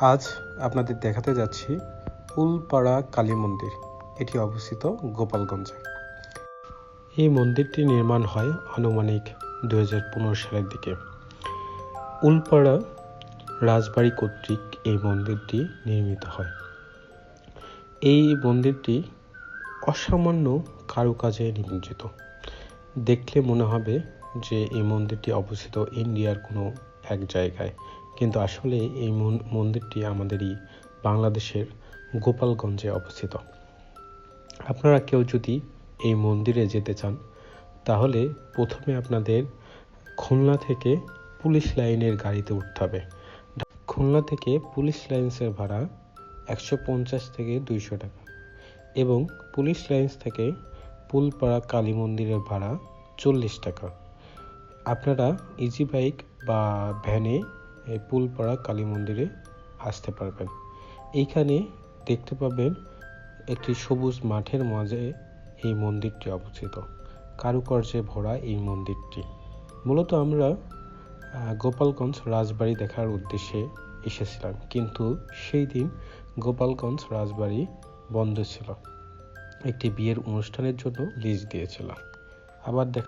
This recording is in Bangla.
আজ আপনাদের দেখাতে যাচ্ছি উলপাড়া কালী মন্দির। এটি অবস্থিত গোপালগঞ্জে। এই মন্দিরটি নির্মাণ হয় আনুমানিক দুই হাজার পনেরো সালের দিকে। উলপাড়া রাজবাড়ি কর্তৃক এই মন্দিরটি নির্মিত হয়। এই মন্দিরটি অসামান্য কারুকাজে নিমজ্জিত। দেখলে মনে হবে যে এই মন্দিরটি অবস্থিত ইন্ডিয়ার কোনো এক জায়গায়। কিন্তু আসলে এই মন- মন্দিরটি আমাদেরই বাংলাদেশের গোপালগঞ্জে অবস্থিত। আপনারা কেউ যদি এই মন্দিরে যেতে চান, তাহলে প্রথমে আপনাদের খুলনা থেকে পুলিশ লাইনের গাড়িতে উঠতে হবে। খুলনা থেকে পুলিশ লাইন্সের ভাড়া একশো পঞ্চাশ থেকে দুইশো টাকা এবং পুলিশ লাইন্স থেকে পুলপাড়া কালী মন্দিরের ভাড়া চল্লিশ টাকা। আপনারা ইজি বাইক বা ভ্যানে এই পুলপাড়া কালী মন্দিরে আসতে পারবেন। এইখানে দেখতে পাবেন একটি সবুজ মাঠের মাঝে এই মন্দিরটি অবস্থিত। কারুকার্যে ভরা এই মন্দিরটি। মূলত আমরা গোপালগঞ্জ রাজবাড়ি দেখার উদ্দেশ্যে এসেছিলাম। কিন্তু সেই দিন গোপালগঞ্জ রাজবাড়ি বন্ধ ছিল। একটি বিয়ের অনুষ্ঠানের জন্য লিজ দিয়েছিলাম। আবার দেখ